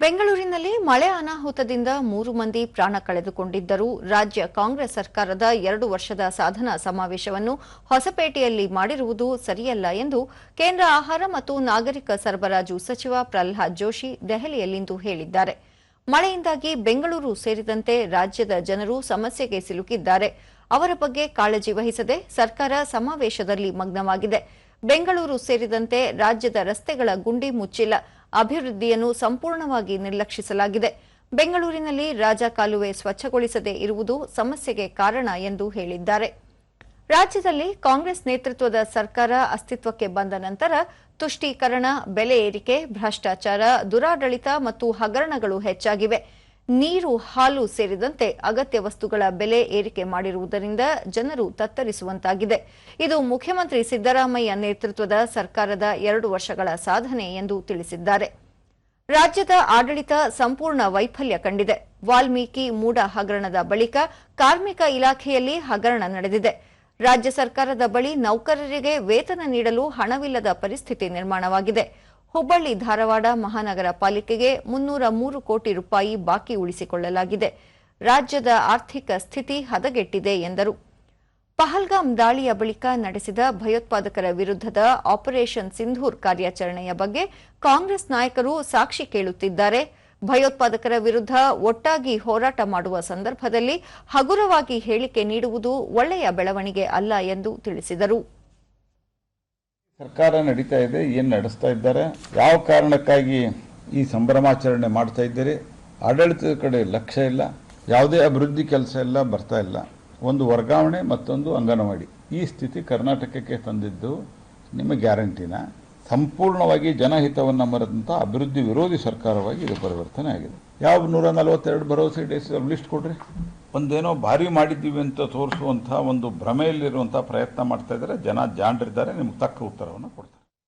ಬೆಂಗಳೂರಿನಲ್ಲಿ ಮಳೆ ಅನಾಹುತದಿಂದ ಮೂರು ಮಂದಿ ಪ್ರಾಣ ಕಳೆದುಕೊಂಡಿದ್ದರು ರಾಜ್ಯ ಕಾಂಗ್ರೆಸ್ ಸರ್ಕಾರದ ಎರಡು ವರ್ಷದ ಸಾಧನಾ ಸಮಾವೇಶವನ್ನು ಹೊಸಪೇಟೆಯಲ್ಲಿ ಮಾಡಿರುವುದು ಸರಿಯಲ್ಲ ಎಂದು ಕೇಂದ್ರ ಆಹಾರ ಮತ್ತು ನಾಗರಿಕ ಸರಬರಾಜು ಸಚಿವ ಪ್ರಹ್ಲಾದ್ ಜೋಶಿ ದೆಹಲಿಯಲ್ಲಿಂದು ಹೇಳಿದ್ದಾರೆ. ಮಳೆಯಿಂದಾಗಿ ಬೆಂಗಳೂರು ಸೇರಿದಂತೆ ರಾಜ್ಯದ ಜನರು ಸಮಸ್ಯೆಗೆ ಸಿಲುಕಿದ್ದಾರೆ. ಅವರ ಬಗ್ಗೆ ಕಾಳಜಿ ವಹಿಸದೆ ಸರ್ಕಾರ ಸಮಾವೇಶದಲ್ಲಿ ಮಗ್ನವಾಗಿದೆ. ಬೆಂಗಳೂರು ಸೇರಿದಂತೆ ರಾಜ್ಯದ ರಸ್ತೆಗಳ ಗುಂಡಿ ಮುಚ್ಚಿಲ್ಲ. ಅಭಿವೃದ್ಧಿಯನ್ನು ಸಂಪೂರ್ಣವಾಗಿ ನಿರ್ಲಕ್ಷಿಸಲಾಗಿದೆ. ಬೆಂಗಳೂರಿನಲ್ಲಿ ರಾಜಕಾಲುವೆ ಸ್ವಚ್ಛಗೊಳಿಸದೇ ಇರುವುದು ಸಮಸ್ಯೆಗೆ ಕಾರಣ ಎಂದು ಹೇಳಿದ್ದಾರೆ. ರಾಜ್ಯದಲ್ಲಿ ಕಾಂಗ್ರೆಸ್ ನೇತೃತ್ವದ ಸರ್ಕಾರ ಅಸ್ತಿತ್ವಕ್ಕೆ ಬಂದ ನಂತರ ತುಷ್ಟೀಕರಣ, ಬೆಲೆ ಏರಿಕೆ, ಭ್ರಷ್ಟಾಚಾರ, ದುರಾಡಳಿತ ಮತ್ತು ಹಗರಣಗಳು ಹೆಚ್ಚಾಗಿವೆ. ನೀರು, ಹಾಲು ಸೇರಿದಂತೆ ಅಗತ್ಯ ವಸ್ತುಗಳ ಬೆಲೆ ಏರಿಕೆ ಮಾಡಿರುವುದರಿಂದ ಜನರು ತತ್ತರಿಸುವಂತಾಗಿದೆ. ಇದು ಮುಖ್ಯಮಂತ್ರಿ ಸಿದ್ದರಾಮಯ್ಯ ನೇತೃತ್ವದ ಸರ್ಕಾರದ ಎರಡು ವರ್ಷಗಳ ಸಾಧನೆ ಎಂದು ತಿಳಿಸಿದ್ದಾರೆ. ರಾಜ್ಯದ ಆಡಳಿತ ಸಂಪೂರ್ಣ ವೈಫಲ್ಯ ಕಂಡಿದೆ. ವಾಲ್ಮೀಕಿ ಮೂಡ ಹಗರಣದ ಬಳಿಕ ಕಾರ್ಮಿಕ ಇಲಾಖೆಯಲ್ಲಿ ಹಗರಣ ನಡೆದಿದೆ. ರಾಜ್ಯ ಸರ್ಕಾರದ ಬಳಿ ನೌಕರರಿಗೆ ವೇತನ ನೀಡಲು ಹಣವಿಲ್ಲದ ಪರಿಸ್ಥಿತಿ ನಿರ್ಮಾಣವಾಗಿದೆ. ಹುಬ್ಬಳ್ಳಿ ಧಾರವಾಡ ಮಹಾನಗರ ಪಾಲಿಕೆಗೆ ಮುನ್ನೂರ ಮೂರು ಕೋಟಿ ರೂಪಾಯಿ ಬಾಕಿ ಉಳಿಸಿಕೊಳ್ಳಲಾಗಿದೆ. ರಾಜ್ಯದ ಆರ್ಥಿಕ ಸ್ಥಿತಿ ಹದಗೆಟ್ಟಿದೆ ಎಂದರು. ಪಹಲ್ಗಾಮ್ ದಾಳಿಯ ಬಳಿಕ ನಡೆಸಿದ ಭಯೋತ್ಪಾದಕರ ವಿರುದ್ಧದ ಆಪರೇಷನ್ ಸಿಂಧೂರ್ ಕಾರ್ಯಾಚರಣೆಯ ಬಗ್ಗೆ ಕಾಂಗ್ರೆಸ್ ನಾಯಕರು ಸಾಕ್ಷಿ ಕೇಳುತ್ತಿದ್ದಾರೆ. ಭಯೋತ್ಪಾದಕರ ವಿರುದ್ಧ ಒಟ್ಟಾಗಿ ಹೋರಾಟ ಮಾಡುವ ಸಂದರ್ಭದಲ್ಲಿ ಹಗುರವಾಗಿ ಹೇಳಿಕೆ ನೀಡುವುದು ಒಳ್ಳೆಯ ಬೆಳವಣಿಗೆ ಅಲ್ಲ ಎಂದು ತಿಳಿಸಿದರು. ಸರ್ಕಾರ ನಡೀತಾ ಇದೆ, ಏನು ನಡೆಸ್ತಾ ಇದ್ದಾರೆ, ಯಾವ ಕಾರಣಕ್ಕಾಗಿ ಈ ಸಂಭ್ರಮಾಚರಣೆ ಮಾಡ್ತಾ ಇದ್ದೀರಿ? ಆಡಳಿತದ ಕಡೆ ಲಕ್ಷ್ಯ ಇಲ್ಲ, ಯಾವುದೇ ಅಭಿವೃದ್ಧಿ ಕೆಲಸ ಎಲ್ಲ ಬರ್ತಾ ಇಲ್ಲ. ಒಂದು ವರ್ಗಾವಣೆ ಮತ್ತೊಂದು ಅಂಗನವಾಡಿ. ಈ ಸ್ಥಿತಿ ಕರ್ನಾಟಕಕ್ಕೆ ತಂದಿದ್ದು ನಿಮ್ಮ ಗ್ಯಾರಂಟಿನ? ಸಂಪೂರ್ಣವಾಗಿ ಜನಹಿತವನ್ನು ಮರೆದಂಥ ಅಭಿವೃದ್ಧಿ ವಿರೋಧಿ ಸರ್ಕಾರವಾಗಿ ಇದು ಪರಿವರ್ತನೆ ಆಗಿದೆ. ಯಾವ ನೂರ ನಲವತ್ತೆರಡು ಭರವಸೆ ಡೇಸ್ ಲಿಸ್ಟ್ ಕೊಡ್ರಿ. ಒಂದೇನೋ ಭಾರಿ ಮಾಡಿದ್ದೀವಿ ಅಂತ ತೋರಿಸುವಂಥ ಒಂದು ಭ್ರಮೆಯಲ್ಲಿರುವಂಥ ಪ್ರಯತ್ನ ಮಾಡ್ತಾ ಇದ್ದಾರೆ. ಜನ ಜಾಣರಿದ್ದಾರೆ. ನಿಮ್ಗೆ ತಕ್ಕ ಉತ್ತರವನ್ನು ಕೊಡ್ತಾರೆ.